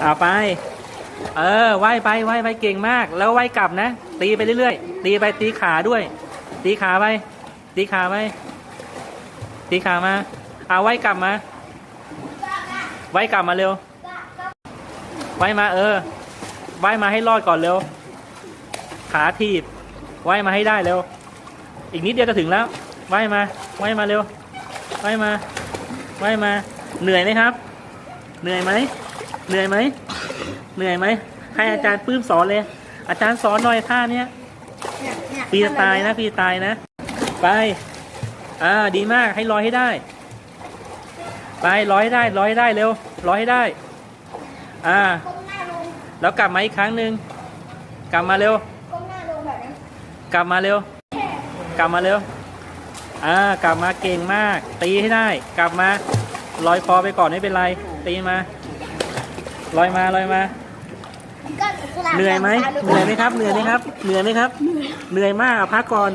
เอาไป เออว่ายไปว่ายไปเก่งมาก แล้วว่ายกลับนะ ตีไปเรื่อยๆ ตีไปตีขาด้วย ตีขาไป ตีขาไป ตีขามา เอาว่ายกลับมาว่ายกลับมาเร็วว่ายมาเออว่ายมาให้รอดก่อนเร็ว ขาทีบว่ายมาให้ได้เร็ว อีกนิดเดียวจะถึงแล้วว่ายมาว่ายมาเร็วว่ายมาว่ายมา เหนื่อยไหมครับ เหนื่อยไหม เหนื่อยไหมเหนื่อยไหมให้อาจารย์ปื้มสอนเลย อาจารย์สอนหน่อยท่าเนี้ยเนี่ยเนี่ยปีจะตายนะปีจะตายนะ ไปอ่าดีมากให้ร้อยให้ได้ ไปร้อยให้ได้ร้อยให้ได้เร็วร้อยให้ได้ อ่าก้มหน้าลงแล้วกลับมาอีกครั้งหนึ่งกลับมาเร็วก้มหน้าลงแบบนี้กลับมาเร็ว กลับมาเร็วอ่ากลับมาเก่งมาก ตีให้ได้ กลับมาลอยคอไปก่อนไม่เป็นไร ตีมา ลอยมาลอยมา ก็สลับเหนื่อยไหมสามเหนื่อยไหมครับ เหนื่อยไหมครับ เหนื่อยไหมครับ เหนื่อยมากอะพักก่อน